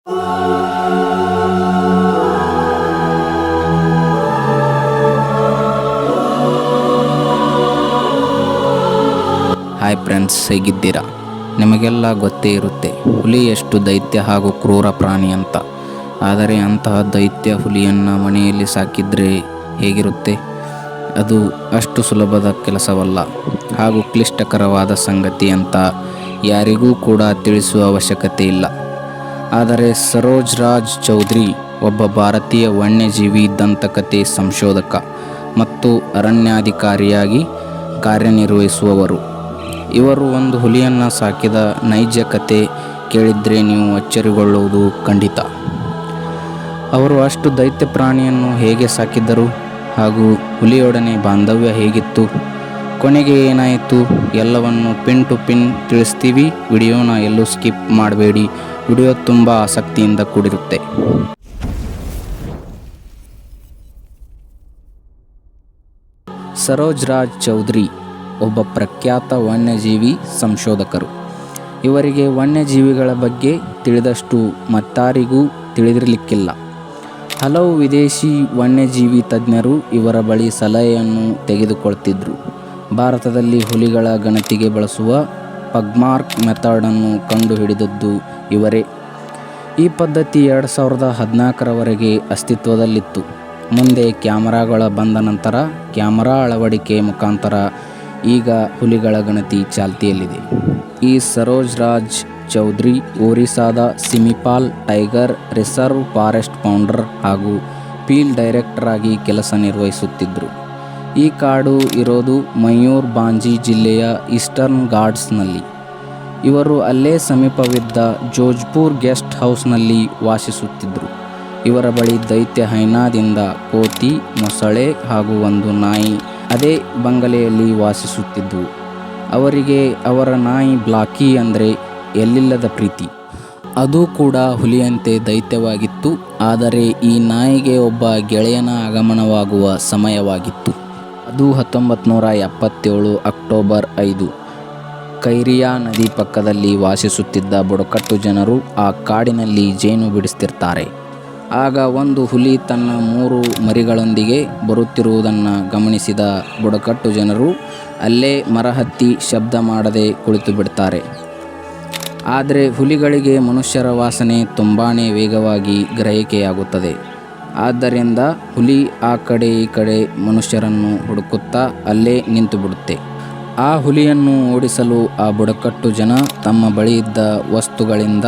Hi friends ಹೇಗಿದ್ದೀರಾ? ನಿಮಗೆಲ್ಲ ಗೊತ್ತೇ ಇರುತ್ತೆ, ಹುಲಿ ಎಷ್ಟು ದೈತ್ಯ ಹಾಗೂ ಕ್ರೂರ ಪ್ರಾಣಿ ಅಂತ. ಆದರೆ ಅಂತಹ ದೈತ್ಯ ಹುಲಿಯನ್ನು ಮನೆಯಲ್ಲಿ ಸಾಕಿದರೆ ಹೇಗಿರುತ್ತೆ? ಅದು ಅಷ್ಟು ಸುಲಭದ ಕೆಲಸವಲ್ಲ ಹಾಗೂ ಕ್ಲಿಷ್ಟಕರವಾದ ಸಂಗತಿ ಅಂತ ಯಾರಿಗೂ ಕೂಡ ತಿಳಿಸುವ ಅವಶ್ಯಕತೆ ಇಲ್ಲ. ಆದರೆ ಸರೋಜ್ ರಾಜ್ ಚೌಧರಿ ಒಬ್ಬ ಭಾರತೀಯ ವನ್ಯಜೀವಿ ದಂತಕಥೆ ಸಂಶೋಧಕ ಮತ್ತು ಅರಣ್ಯಾಧಿಕಾರಿಯಾಗಿ ಕಾರ್ಯನಿರ್ವಹಿಸುವವರು. ಇವರು ಒಂದು ಹುಲಿಯನ್ನು ಸಾಕಿದ ನೈಜ ಕತೆ ಕೇಳಿದರೆ ನೀವು ಅಚ್ಚರಿಗೊಳ್ಳುವುದು ಖಂಡಿತ. ಅವರು ಅಷ್ಟು ದೈತ್ಯ ಪ್ರಾಣಿಯನ್ನು ಹೇಗೆ ಸಾಕಿದ್ದರು ಹಾಗೂ ಹುಲಿಯೊಡನೆ ಬಾಂಧವ್ಯ ಹೇಗಿತ್ತು, ಕೊನೆಗೆ ಏನಾಯಿತು, ಎಲ್ಲವನ್ನು ಪಿನ್ ಟು ಪಿನ್ ತಿಳಿಸ್ತೀವಿ, ವಿಡಿಯೋನ ಎಲ್ಲೂ ಸ್ಕಿಪ್ ಮಾಡಬೇಡಿ. ವಿಡಿಯೋ ತುಂಬ ಆಸಕ್ತಿಯಿಂದ ಕೂಡಿರುತ್ತೆ. ಸರೋಜ್ ರಾಜ್ ಚೌಧರಿ, ಒಬ್ಬ ಪ್ರಖ್ಯಾತ ವನ್ಯಜೀವಿ ಸಂಶೋಧಕರು. ಇವರಿಗೆ ವನ್ಯಜೀವಿಗಳ ಬಗ್ಗೆ ತಿಳಿದಷ್ಟು ಮತ್ತಾರಿಗೂ ತಿಳಿದಿರಲಿಕ್ಕಿಲ್ಲ. ಹಲವು ವಿದೇಶಿ ವನ್ಯಜೀವಿ ತಜ್ಞರು ಇವರ ಬಳಿ ಸಲಹೆಯನ್ನು ತೆಗೆದುಕೊಳ್ತಿದ್ರು. ಭಾರತದಲ್ಲಿ ಹುಲಿಗಳ ಗಣತಿಗೆ ಬಳಸುವ ಪಗ್ಮಾರ್ಕ್ ಮೆಥಡನ್ನು ಕಂಡುಹಿಡಿದದ್ದು ಇವರೇ. ಈ ಪದ್ಧತಿ ಎರಡು ಸಾವಿರದ ಹದಿನಾಲ್ಕರವರೆಗೆ ಅಸ್ತಿತ್ವದಲ್ಲಿತ್ತು. ಮುಂದೆ ಕ್ಯಾಮರಾಗಳ ಬಂದ ನಂತರ ಕ್ಯಾಮರಾ ಅಳವಡಿಕೆ ಮುಖಾಂತರ ಈಗ ಹುಲಿಗಳ ಗಣತಿ ಚಾಲ್ತಿಯಲ್ಲಿದೆ. ಈ Saroj Raj Chaudhary, ಒರಿಸ್ಸಾದ Similipal tiger, reserve forest founder ಹಾಗೂ ಫೀಲ್ಡ್ ಡೈರೆಕ್ಟರ್ ಆಗಿ ಕೆಲಸ ನಿರ್ವಹಿಸುತ್ತಿದ್ದರು ಈ ಕಾಡು ಇರೋದು ಮಯೂರ್ ಬಾಂಜಿ ಜಿಲ್ಲೆಯ ಈಸ್ಟರ್ನ್ ಗಾರ್ಡ್ಸ್ನಲ್ಲಿ. ಇವರು ಅಲ್ಲೇ ಸಮೀಪವಿದ್ದ ಜೋಜ್ಪುರ್ ಗೆಸ್ಟ್ ಹೌಸ್ನಲ್ಲಿ ವಾಸಿಸುತ್ತಿದ್ದರು ಇವರ ಬಳಿ ದೈತ್ಯ ಹೈನಾದಿಂದ ಕೋತಿ ಮೊಸಳೆ ಹಾಗೂ ಒಂದು ನಾಯಿ ಅದೇ ಬಂಗಲೆಯಲ್ಲಿ ವಾಸಿಸುತ್ತಿದ್ದವು ಅವರಿಗೆ ಅವರ ನಾಯಿ ಬ್ಲಾಕಿ ಅಂದರೆ ಎಲ್ಲಿಲ್ಲದ ಪ್ರೀತಿ. ಅದು ಕೂಡ ಹುಲಿಯಂತೆ ದೈತ್ಯವಾಗಿತ್ತು, ಆದರೆ ಈ ನಾಯಿಗೆ ಒಬ್ಬ ಗೆಳೆಯನ ಆಗಮನವಾಗುವ ಸಮಯವಾಗಿತ್ತು. ಅದು ಹತ್ತೊಂಬತ್ತು ನೂರ ಎಪ್ಪತ್ತೇಳು ಅಕ್ಟೋಬರ್ ಐದು. ಕೈರಿಯಾ ನದಿ ಪಕ್ಕದಲ್ಲಿ ವಾಸಿಸುತ್ತಿದ್ದ ಬುಡಕಟ್ಟು ಜನರು ಆ ಕಾಡಿನಲ್ಲಿ ಜೇನು ಬಿಡಿಸ್ತಿರ್ತಾರೆ. ಆಗ ಒಂದು ಹುಲಿ ತನ್ನ ಮೂರು ಮರಿಗಳೊಂದಿಗೆ ಬರುತ್ತಿರುವುದನ್ನು ಗಮನಿಸಿದ ಬುಡಕಟ್ಟು ಜನರು ಅಲ್ಲೇ ಮರಹತ್ತಿ ಶಬ್ದ ಮಾಡದೆ ಕುಳಿತು ಬಿಡ್ತಾರೆ. ಆದರೆ ಹುಲಿಗಳಿಗೆ ಮನುಷ್ಯರ ವಾಸನೆ ತುಂಬಾ ವೇಗವಾಗಿ ಗ್ರಹಿಕೆಯಾಗುತ್ತದೆ. ಆದ್ದರಿಂದ ಹುಲಿ ಆ ಕಡೆ ಈ ಕಡೆ ಮನುಷ್ಯರನ್ನು ಹುಡುಕುತ್ತಾ ಅಲ್ಲೇ ನಿಂತು ಬಿಡುತ್ತೆ. ಆ ಹುಲಿಯನ್ನು ಓಡಿಸಲು ಆ ಬುಡಕಟ್ಟು ಜನ ತಮ್ಮ ಬಳಿ ಇದ್ದ ವಸ್ತುಗಳಿಂದ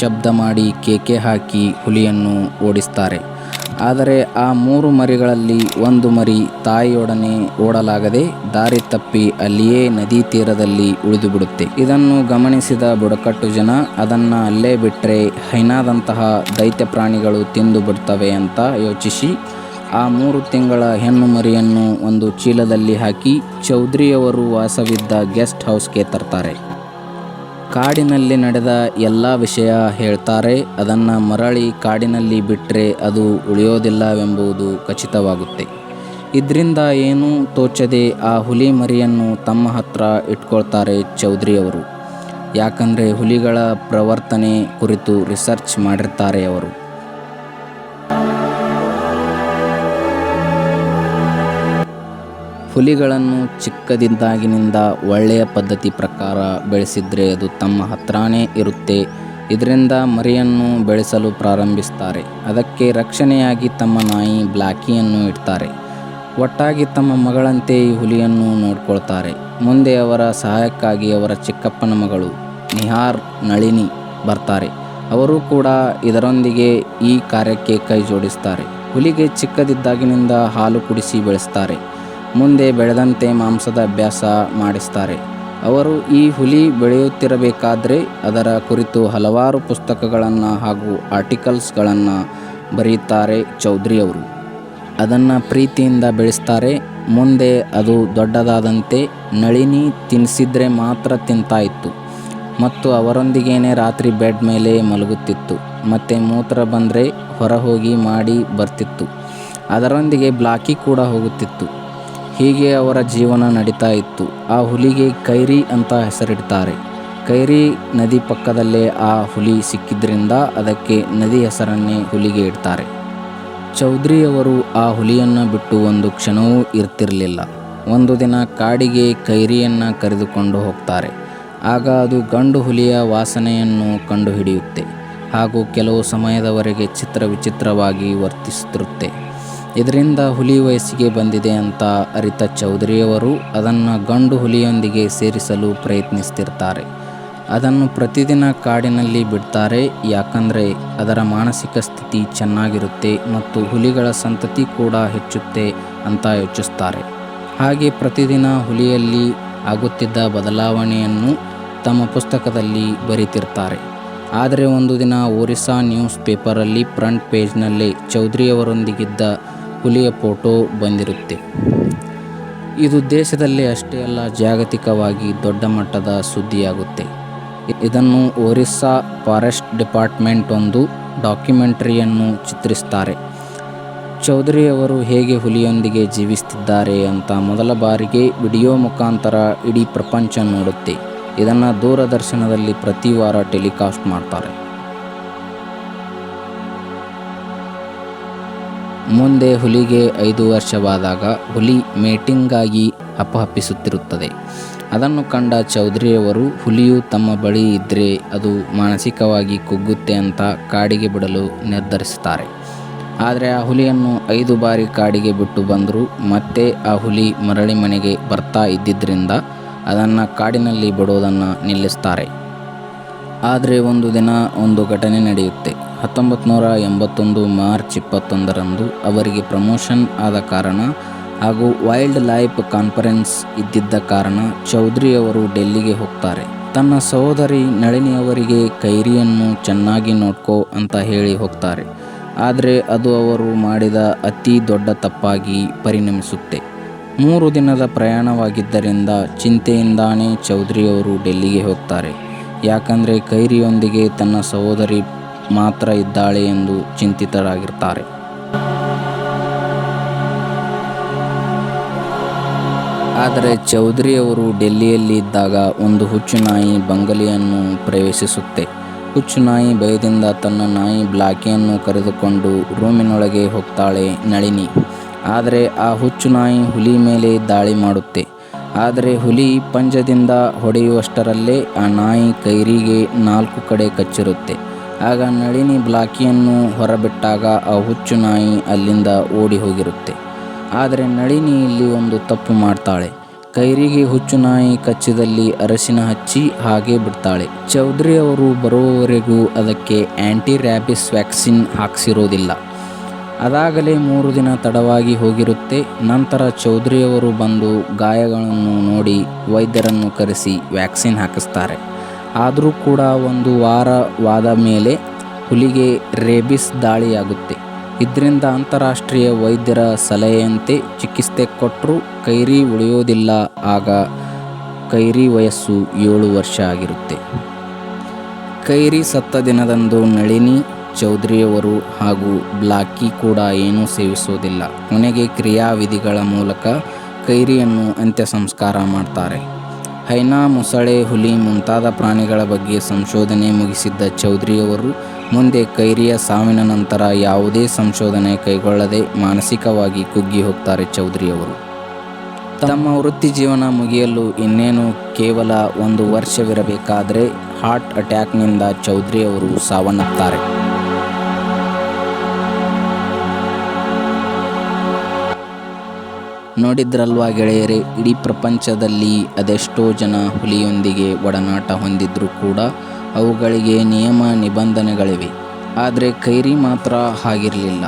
ಶಬ್ದ ಮಾಡಿ ಕೇಕೆ ಹಾಕಿ ಹುಲಿಯನ್ನು ಓಡಿಸ್ತಾರೆ. ಆದರೆ ಆ ಮೂರು ಮರಿಗಳಲ್ಲಿ ಒಂದು ಮರಿ ತಾಯಿಯೊಡನೆ ಓಡಲಾಗದೆ ದಾರಿ ತಪ್ಪಿ ಅಲ್ಲಿಯೇ ನದಿ ತೀರದಲ್ಲಿ ಉಳಿದು ಬಿಡುತ್ತೆ ಇದನ್ನು ಗಮನಿಸಿದ ಬುಡಕಟ್ಟು ಜನ, ಅದನ್ನ ಅಲ್ಲೇ ಬಿಟ್ಟರೆ ಹೈನಾದಂತಹ ದೈತ್ಯ ಪ್ರಾಣಿಗಳು ತಿಂದು ಬಿಡ್ತವೆ ಅಂತ ಯೋಚಿಸಿ, ಆ ಮೂರು ತಿಂಗಳ ಹೆಣ್ಣು ಮರಿಯನ್ನು ಒಂದು ಚೀಲದಲ್ಲಿ ಹಾಕಿ ಚೌಧರಿಯವರು ವಾಸವಿದ್ದ ಗೆಸ್ಟ್ ಹೌಸ್ಗೆ ತರ್ತಾರೆ. ಕಾಡಿನಲ್ಲಿ ನಡೆದ ಎಲ್ಲ ವಿಷಯ ಹೇಳ್ತಾರೆ. ಅದನ್ನು ಮರಳಿ ಕಾಡಿನಲ್ಲಿ ಬಿಟ್ಟರೆ ಅದು ಉಳಿಯೋದಿಲ್ಲವೆಂಬುದು ಖಚಿತವಾಗುತ್ತೆ. ಇದರಿಂದ ಏನೂ ತೋಚದೆ ಆ ಹುಲಿ ಮರಿಯನ್ನು ತಮ್ಮ ಹತ್ರ ಇಟ್ಕೊಳ್ತಾರೆ ಚೌಧರಿಯವರು ಯಾಕಂದರೆ ಹುಲಿಗಳ ಪ್ರವರ್ತನೆ ಕುರಿತು ರಿಸರ್ಚ್ ಮಾಡಿರ್ತಾರೆ ಅವರು. ಹುಲಿಗಳನ್ನು ಚಿಕ್ಕದಿದ್ದಾಗಿನಿಂದ ಒಳ್ಳೆಯ ಪದ್ಧತಿ ಪ್ರಕಾರ ಬೆಳೆಸಿದರೆ ಅದು ತಮ್ಮ ಹತ್ರನೇ ಇರುತ್ತೆ. ಇದರಿಂದ ಮರಿಯನ್ನು ಬೆಳೆಸಲು ಪ್ರಾರಂಭಿಸ್ತಾರೆ. ಅದಕ್ಕೆ ರಕ್ಷಣೆಯಾಗಿ ತಮ್ಮ ನಾಯಿ ಬ್ಲ್ಯಾಕಿಯನ್ನು ಇಡ್ತಾರೆ. ಒಟ್ಟಾಗಿ ತಮ್ಮ ಮಗಳಂತೆ ಈ ಹುಲಿಯನ್ನು ನೋಡ್ಕೊಳ್ತಾರೆ. ಮುಂದೆ ಅವರ ಸಹಾಯಕ್ಕಾಗಿ ಅವರ ಚಿಕ್ಕಪ್ಪನ ಮಗಳು ನಿಹಾರ್ ನಳಿನಿ ಬರ್ತಾರೆ. ಅವರು ಕೂಡ ಇದರೊಂದಿಗೆ ಈ ಕಾರ್ಯಕ್ಕೆ ಕೈ ಜೋಡಿಸ್ತಾರೆ ಹುಲಿಗೆ ಚಿಕ್ಕದಿದ್ದಾಗಿನಿಂದ ಹಾಲು ಕುಡಿಸಿ ಬೆಳೆಸ್ತಾರೆ. ಮುಂದೆ ಬೆಳೆದಂತೆ ಮಾಂಸದ ಅಭ್ಯಾಸ ಮಾಡಿಸ್ತಾರೆ. ಅವರು ಈ ಹುಲಿ ಬೆಳೆಯುತ್ತಿರಬೇಕಾದರೆ ಅದರ ಕುರಿತು ಹಲವಾರು ಪುಸ್ತಕಗಳನ್ನು ಹಾಗೂ ಆರ್ಟಿಕಲ್ಸ್ಗಳನ್ನು ಬರೆಯುತ್ತಾರೆ ಚೌಧರಿ ಅವರು. ಅದನ್ನು ಪ್ರೀತಿಯಿಂದ ಬೆಳೆಸ್ತಾರೆ. ಮುಂದೆ ಅದು ದೊಡ್ಡದಾದಂತೆ ನಳಿನಿ ತಿನ್ನಿಸಿದರೆ ಮಾತ್ರ ತಿಂತಾ ಇತ್ತು. ಮತ್ತು ಅವರೊಂದಿಗೇನೆ ರಾತ್ರಿ ಬೆಡ್ ಮೇಲೆ ಮಲಗುತ್ತಿತ್ತು. ಮತ್ತು ಮೂತ್ರ ಬಂದರೆ ಹೊರ ಹೋಗಿ ಮಾಡಿ ಬರ್ತಿತ್ತು. ಅದರೊಂದಿಗೆ ಬ್ಲಾಕಿ ಕೂಡ ಹೋಗುತ್ತಿತ್ತು. ಹೀಗೆ ಅವರ ಜೀವನ ನಡೀತಾ ಇತ್ತು. ಆ ಹುಲಿಗೆ ಕೈರಿ ಅಂತ ಹೆಸರಿಡ್ತಾರೆ. ಕೈರಿ ನದಿ ಪಕ್ಕದಲ್ಲೇ ಆ ಹುಲಿ ಸಿಕ್ಕಿದ್ರಿಂದ ಅದಕ್ಕೆ ನದಿ ಹೆಸರನ್ನೇ ಹುಲಿಗೆ ಇಡ್ತಾರೆ. ಚೌಧರಿಯವರು ಆ ಹುಲಿಯನ್ನು ಬಿಟ್ಟು ಒಂದು ಕ್ಷಣವೂ ಇರ್ತಿರಲಿಲ್ಲ. ಒಂದು ದಿನ ಕಾಡಿಗೆ ಕೈರಿಯನ್ನು ಕರೆದುಕೊಂಡು ಹೋಗ್ತಾರೆ. ಆಗ ಅದು ಗಂಡು ಹುಲಿಯ ವಾಸನೆಯನ್ನು ಕಂಡುಹಿಡಿಯುತ್ತೆ ಹಾಗೂ ಕೆಲವು ಸಮಯದವರೆಗೆ ಚಿತ್ರ ವಿಚಿತ್ರವಾಗಿ ವರ್ತಿಸುತ್ತಿರುತ್ತೆ. ಇದರಿಂದ ಹುಲಿ ವಯಸ್ಸಿಗೆ ಬಂದಿದೆ ಅಂತ ಅರಿತ ಚೌಧರಿಯವರು ಅದನ್ನು ಗಂಡು ಹುಲಿಯೊಂದಿಗೆ ಸೇರಿಸಲು ಪ್ರಯತ್ನಿಸ್ತಿರ್ತಾರೆ. ಅದನ್ನು ಪ್ರತಿದಿನ ಕಾಡಿನಲ್ಲಿ ಬಿಡ್ತಾರೆ, ಯಾಕಂದರೆ ಅದರ ಮಾನಸಿಕ ಸ್ಥಿತಿ ಚೆನ್ನಾಗಿರುತ್ತೆ ಮತ್ತು ಹುಲಿಗಳ ಸಂತತಿ ಕೂಡ ಹೆಚ್ಚುತ್ತೆ ಅಂತ ಯೋಚಿಸ್ತಾರೆ. ಹಾಗೆ ಪ್ರತಿದಿನ ಹುಲಿಯಲ್ಲಿ ಆಗುತ್ತಿದ್ದ ಬದಲಾವಣೆಯನ್ನು ತಮ್ಮ ಪುಸ್ತಕದಲ್ಲಿ ಬರೀತಿರ್ತಾರೆ. ಆದರೆ ಒಂದು ದಿನ ಒರಿಸ್ಸಾ ನ್ಯೂಸ್ ಪೇಪರಲ್ಲಿ ಫ್ರಂಟ್ ಪೇಜ್ನಲ್ಲಿ ಚೌಧರಿಯವರೊಂದಿಗಿದ್ದ ಹುಲಿಯ ಫೋಟೋ ಬಂದಿರುತ್ತೆ. ಇದು ದೇಶದಲ್ಲಿ ಅಷ್ಟೇ ಅಲ್ಲ, ಜಾಗತಿಕವಾಗಿ ದೊಡ್ಡ ಮಟ್ಟದ ಸುದ್ದಿಯಾಗುತ್ತೆ. ಇದನ್ನು ಒರಿಸ್ಸಾ ಫಾರೆಸ್ಟ್ ಡಿಪಾರ್ಟ್ಮೆಂಟ್ ಒಂದು ಡಾಕ್ಯುಮೆಂಟರಿಯನ್ನು ಚಿತ್ರಿಸ್ತಾರೆ. ಚೌಧರಿಯವರು ಹೇಗೆ ಹುಲಿಯೊಂದಿಗೆ ಜೀವಿಸ್ತಿದ್ದಾರೆ ಅಂತ ಮೊದಲ ಬಾರಿಗೆ ವಿಡಿಯೋ ಮುಖಾಂತರ ಇಡೀ ಪ್ರಪಂಚ ನೋಡುತ್ತೆ. ಇದನ್ನು ದೂರದರ್ಶನದಲ್ಲಿ ಪ್ರತಿ ವಾರ ಟೆಲಿಕಾಸ್ಟ್ ಮಾಡ್ತಾರೆ. ಮುಂದೆ ಹುಲಿಗೆ ಐದು ವರ್ಷವಾದಾಗ ಹುಲಿ ಮೇಟಿಂಗಾಗಿ ಹಪ್ಪಹಪ್ಪಿಸುತ್ತಿರುತ್ತದೆ ಅದನ್ನು ಕಂಡ ಚೌಧರಿಯವರು, ಹುಲಿಯು ತಮ್ಮ ಬಳಿ ಇದ್ದರೆ ಅದು ಮಾನಸಿಕವಾಗಿ ಕುಗ್ಗುತ್ತೆ ಅಂತ ಕಾಡಿಗೆ ಬಿಡಲು ನಿರ್ಧರಿಸುತ್ತಾರೆ. ಆದರೆ ಆ ಹುಲಿಯನ್ನು ಐದು ಬಾರಿ ಕಾಡಿಗೆ ಬಿಟ್ಟು ಬಂದರೂ. ಮತ್ತೆ ಆ ಹುಲಿ ಮರಳಿ ಮನೆಗೆ ಬರ್ತಾ ಇದ್ದಿದ್ದರಿಂದ ಅದನ್ನು ಕಾಡಿನಲ್ಲಿ ಬಿಡೋದನ್ನು ನಿಲ್ಲಿಸ್ತಾರೆ. ಆದರೆ ಒಂದು ದಿನ ಒಂದು ಘಟನೆ ನಡೆಯುತ್ತೆ. ಹತ್ತೊಂಬತ್ತು ನೂರ ಎಂಬತ್ತೊಂದು ಮಾರ್ಚ್ ಇಪ್ಪತ್ತೊಂದರಂದು ಅವರಿಗೆ ಪ್ರಮೋಷನ್ ಆದ ಕಾರಣ ಹಾಗೂ ವೈಲ್ಡ್ ಲೈಫ್ ಕಾನ್ಫರೆನ್ಸ್ ಇದ್ದಿದ್ದ ಕಾರಣ ಚೌಧರಿಯವರು ಡೆಲ್ಲಿಗೆ ಹೋಗ್ತಾರೆ. ತನ್ನ ಸಹೋದರಿ ನಳಿನಿಯವರಿಗೆ ಕೈರಿಯನ್ನು ಚೆನ್ನಾಗಿ ನೋಡ್ಕೋ ಅಂತ ಹೇಳಿ ಹೋಗ್ತಾರೆ. ಆದರೆ ಅದು ಅವರು ಮಾಡಿದ ಅತಿ ದೊಡ್ಡ ತಪ್ಪಾಗಿ ಪರಿಣಮಿಸುತ್ತೆ. ಮೂರು ದಿನದ ಪ್ರಯಾಣವಾಗಿದ್ದರಿಂದ ಚಿಂತೆಯಿಂದಾನೇ ಚೌಧರಿಯವರು ಡೆಲ್ಲಿಗೆ ಹೋಗ್ತಾರೆ. ಯಾಕಂದರೆ ಕೈರಿಯೊಂದಿಗೆ ತನ್ನ ಸಹೋದರಿ ಮಾತ್ರ ಇದ್ದಾಳೆ ಎಂದು ಚಿಂತಿತರಾಗಿರ್ತಾರೆ. ಆದರೆ ಚೌಧರಿಯವರು ಡೆಲ್ಲಿಯಲ್ಲಿ ಇದ್ದಾಗ ಒಂದು ಹುಚ್ಚು ನಾಯಿ ಬಂಗಲೆಯನ್ನು ಪ್ರವೇಶಿಸುತ್ತೆ. ಹುಚ್ಚು ನಾಯಿ ಭಯದಿಂದ ತನ್ನ ನಾಯಿ ಬ್ಲಾಕಿಯನ್ನು ಕರೆದುಕೊಂಡು ರೂಮಿನೊಳಗೆ ಹೋಗ್ತಾಳೆ ನಳಿನಿ. ಆದರೆ ಆ ಹುಚ್ಚು ನಾಯಿ ಹುಲಿ ಮೇಲೆ ದಾಳಿ ಮಾಡುತ್ತೆ. ಆದರೆ ಹುಲಿ ಪಂಜದಿಂದ ಹೊಡೆಯುವಷ್ಟರಲ್ಲೇ ಆ ನಾಯಿ ಕೈರಿಗೆ ನಾಲ್ಕು ಕಡೆ ಕಚ್ಚಿರುತ್ತೆ. ಆಗ ನಳಿನಿ ಬ್ಲಾಕಿಯನ್ನು ಹೊರಬಿಟ್ಟಾಗ ಆ ಹುಚ್ಚು ನಾಯಿ ಅಲ್ಲಿಂದ ಓಡಿ ಹೋಗಿರುತ್ತೆ. ಆದರೆ ನಳಿನಿ ಇಲ್ಲಿ ಒಂದು ತಪ್ಪು ಮಾಡ್ತಾಳೆ. ಕೈರಿಗೆ ಹುಚ್ಚು ನಾಯಿ ಕಚ್ಚಿದಲ್ಲಿ ಅರಸಿನ ಹಚ್ಚಿ ಹಾಗೆ ಬಿಡ್ತಾಳೆ. ಚೌಧರಿ ಅವರು ಬರುವವರೆಗೂ ಅದಕ್ಕೆ ಆ್ಯಂಟಿ ರ್ಯಾಬಿಸ್ ವ್ಯಾಕ್ಸಿನ್ ಹಾಕ್ಸಿರೋದಿಲ್ಲ. ಅದಾಗಲೇ ಮೂರು ದಿನ ತಡವಾಗಿ ಹೋಗಿರುತ್ತೆ. ನಂತರ ಚೌಧರಿಯವರು ಬಂದು ಗಾಯಗಳನ್ನು ನೋಡಿ ವೈದ್ಯರನ್ನು ಕರೆಸಿ ವ್ಯಾಕ್ಸಿನ್ ಹಾಕಿಸ್ತಾರೆ. ಆದರೂ ಕೂಡ ಒಂದು ವಾರವಾದ ಮೇಲೆ ಹುಲಿಗೆ ರೇಬಿಸ್ ದಾಳಿಯಾಗುತ್ತೆ. ಇದರಿಂದ ಅಂತಾರಾಷ್ಟ್ರೀಯ ವೈದ್ಯರ ಸಲಹೆಯಂತೆ ಚಿಕಿತ್ಸೆ ಕೊಟ್ಟರೂ ಕೈರಿ ಉಳಿಯೋದಿಲ್ಲ. ಆಗ ಕೈರಿ ವಯಸ್ಸು ಏಳು ವರ್ಷ ಆಗಿರುತ್ತೆ. ಕೈರಿ ಸತ್ತ ದಿನದಂದು ನಳಿನಿ, ಚೌಧರಿಯವರು ಹಾಗೂ ಬ್ಲಾಕಿ ಕೂಡ ಏನೂ ಸೇವಿಸೋದಿಲ್ಲ. ಕೊನೆಗೆ ಕ್ರಿಯಾವಿಧಿಗಳ ಮೂಲಕ ಕೈರಿಯನ್ನು ಅಂತ್ಯ ಸಂಸ್ಕಾರ ಮಾಡ್ತಾರೆ. ಹೈನಾ ಮೊಸಳೆ ಹುಲಿ ಮುಂತಾದ ಪ್ರಾಣಿಗಳ ಬಗ್ಗೆ ಸಂಶೋಧನೆ ಮುಗಿಸಿದ್ದ ಚೌಧರಿಯವರು ಮುಂದೆ ಕೈರಿಯ ಸಾವಿನ ನಂತರ ಯಾವುದೇ ಸಂಶೋಧನೆ ಕೈಗೊಳ್ಳದೆ ಮಾನಸಿಕವಾಗಿ ಕುಗ್ಗಿ ಹೋಗ್ತಾರೆ ಚೌಧರಿಯವರು. ತಮ್ಮ ವೃತ್ತಿ ಜೀವನ ಮುಗಿಯಲು ಇನ್ನೇನು ಕೇವಲ ಒಂದು ವರ್ಷವಿರಬೇಕಾದರೆ ಹಾರ್ಟ್ ಅಟ್ಯಾಕ್ನಿಂದ ಚೌಧರಿಯವರು ಸಾವನ್ನಪ್ತಾರೆ. ನೋಡಿದ್ರಲ್ವಾ ಗೆಳೆಯರೇ, ಇಡೀ ಪ್ರಪಂಚದಲ್ಲಿ ಅದೆಷ್ಟೋ ಜನ ಹುಲಿಯೊಂದಿಗೆ ಒಡನಾಟ ಹೊಂದಿದ್ರೂ ಕೂಡ ಅವುಗಳಿಗೆ ನಿಯಮ ನಿಬಂಧನೆಗಳಿವೆ. ಆದರೆ ಕೈರಿ ಮಾತ್ರ ಹಾಗಿರಲಿಲ್ಲ.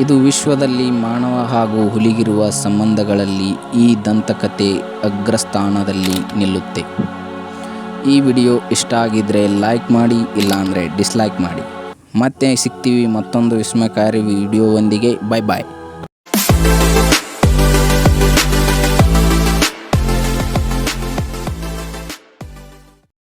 ಇದು ವಿಶ್ವದಲ್ಲಿ ಮಾನವ ಹಾಗೂ ಹುಲಿಗಿರುವ ಸಂಬಂಧಗಳಲ್ಲಿ ಈ ದಂತಕತೆ ಅಗ್ರಸ್ಥಾನದಲ್ಲಿ ನಿಲ್ಲುತ್ತೆ. ಈ ವಿಡಿಯೋ ಇಷ್ಟ ಆಗಿದ್ದರೆ ಲೈಕ್ ಮಾಡಿ, ಇಲ್ಲಾಂದರೆ ಡಿಸ್ಲೈಕ್ ಮಾಡಿ. ಮತ್ತೆ ಸಿಗ್ತೀವಿ ಮತ್ತೊಂದು ವಿಸ್ಮಯಕಾರಿ ವಿಡಿಯೋವೊಂದಿಗೆ. ಬಾಯ್ ಬಾಯ್